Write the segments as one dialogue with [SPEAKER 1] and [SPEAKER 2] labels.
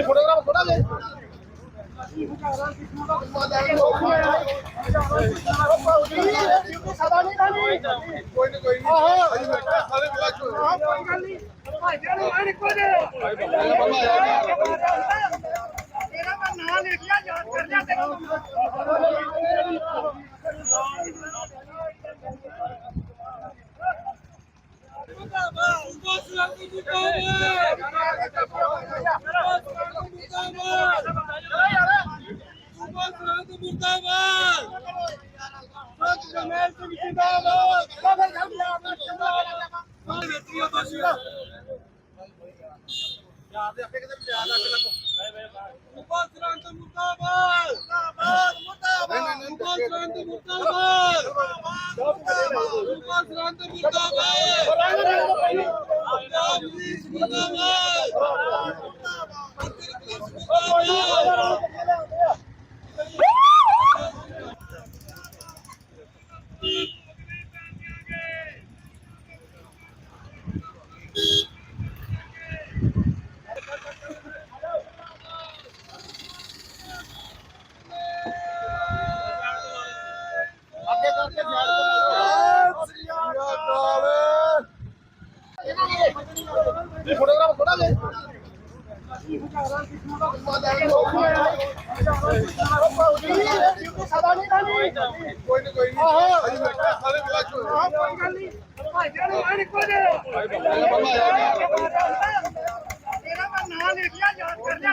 [SPEAKER 1] Photograph ਥੋੜਾ ਖਾਣੀ
[SPEAKER 2] ਕੋਈ ਨਹੀਂ ਕੋਈ ਨਹੀਂ। ਸਾਰੇ ਮਿਲਾ
[SPEAKER 1] ਦੇ ਤੇਰਾ ਨਾਂ ਲਿਖਿਆ ਯਾਦ ਕਰ ਲਿਆ
[SPEAKER 2] ਯਾਦ ਆਪੇ ਕਿਤੇ ਯਾਦ ਰੱਖ ਲੈ
[SPEAKER 1] ਅੱਗੇ ਕਰਕੇ ਇਹ ਫੋਟੋਗ੍ਰਾਫ ਥੋੜਾ ਲੈ ਸਦਾ ਨਹੀਂ ਖਾਣੀ
[SPEAKER 2] ਕੋਈ ਨਹੀਂ ਕੋਈ ਨਹੀਂ ਅਜੀ ਸਾਰੇ ਮਿਲਾ ਕੇ ਹੋਇਆ।
[SPEAKER 1] ਕੋਈ ਗੱਲ ਨਹੀਂ ਭਾਈਆਂ ਨੂੰ। ਆਣ ਕੋ ਦੇ ਤੇਰਾ ਮੈਂ ਨਾਂ ਲਿਖਿਆ ਯਾਦ ਕਰ ਲਿਆ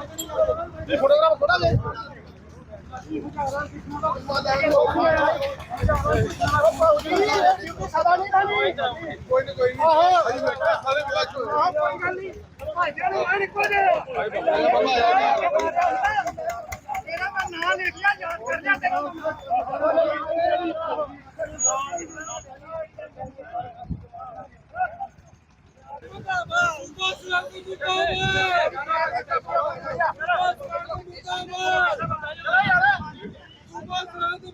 [SPEAKER 1] ਫੋਟੋਗ੍ਰਾਫ ਥੋੜਾ ਲੈ ਸਦਾ ਨਹੀਂ ਖਾਣੀ
[SPEAKER 2] ਕੋਈ ਨਹੀਂ ਕੋਈ ਨਹੀਂ ਅਜੀ ਸਾਰੇ ਮਿਲਾ ਕੇ ਹੋਇਆ।
[SPEAKER 1] ਕੋਈ ਗੱਲ ਨਹੀਂ ਭਾਈਆਂ ਨੂੰ ਆਣ ਕੋ ਦੇ ਤੇਰਾ ਮੈਂ ਨਾਂ ਲਿਖਿਆ ਯਾਦ ਕਰ ਲਿਆ
[SPEAKER 2] ਯਾਦ ਆਪੇ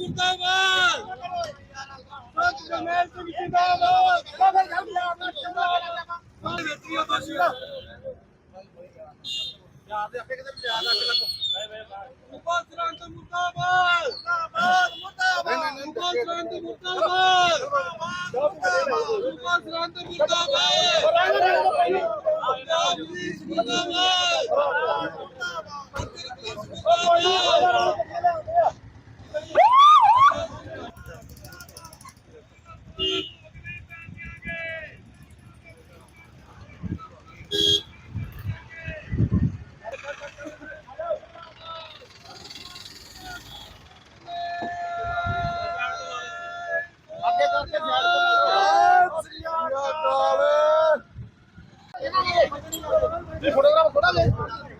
[SPEAKER 2] ਕਿਤੇ ਯਾਦ ਰੱਖ ਲੈ
[SPEAKER 1] ਅੱਗੇ ਕਰਕੇ ਇਹ ਫੋਟੋਗ੍ਰਾਫ ਥੋੜਾ ਲੈ ਸਦਾ ਨਹੀਂ ਖਾਣੀ
[SPEAKER 2] ਕੋਈ ਨਹੀਂ ਕੋਈ ਨਹੀਂ ਅਜੀ ਮੈਂ ਕਿਹਾ ਸਾਰੇ ਮਿਲਾ ਕੇ ਹੋਇਆ।
[SPEAKER 1] ਕੋਈ ਗੱਲ ਨਹੀਂ ਭਾਈਆਂ ਥੋੜਾ ਆਣ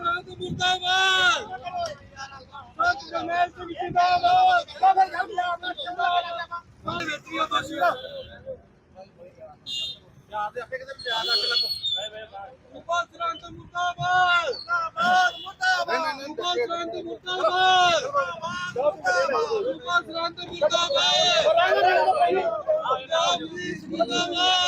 [SPEAKER 1] ਯਾਦ ਕਰ ਲਿਆ ਕਰਨੈਲ ਸਿੰਘ ਜਿੰਦਾਬਾਦ। ਕਬਰ ਜੰਮਿਆ ਜਿੰਦਾਬਾਦ ਵੇਚੀਓ ਦੋਸ਼ੀਓ
[SPEAKER 2] ਯਾਦ ਦੇ ਆਪੇ ਕਿਤੇ ਲਿਆ ਲੱਗ ਲੱਗੋ
[SPEAKER 1] ਮੁਕਲ ਸਰੰਤ ਮੁਰਦਾਬਾਦ। ਮੁਰਦਾਬਾਦ ਮੁਕਲ ਸਰੰਤ ਮੁਰਦਾਬਾਦ। ਮੁਕਲ ਸਰੰਤ ਮੁਰਦਾਬਾਦ। ਪੰਜਾਬ ਪੁਲਿਸ ਮੁਰਦਾਬਾਦ।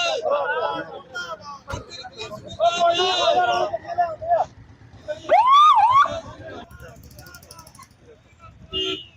[SPEAKER 1] Mm-hmm.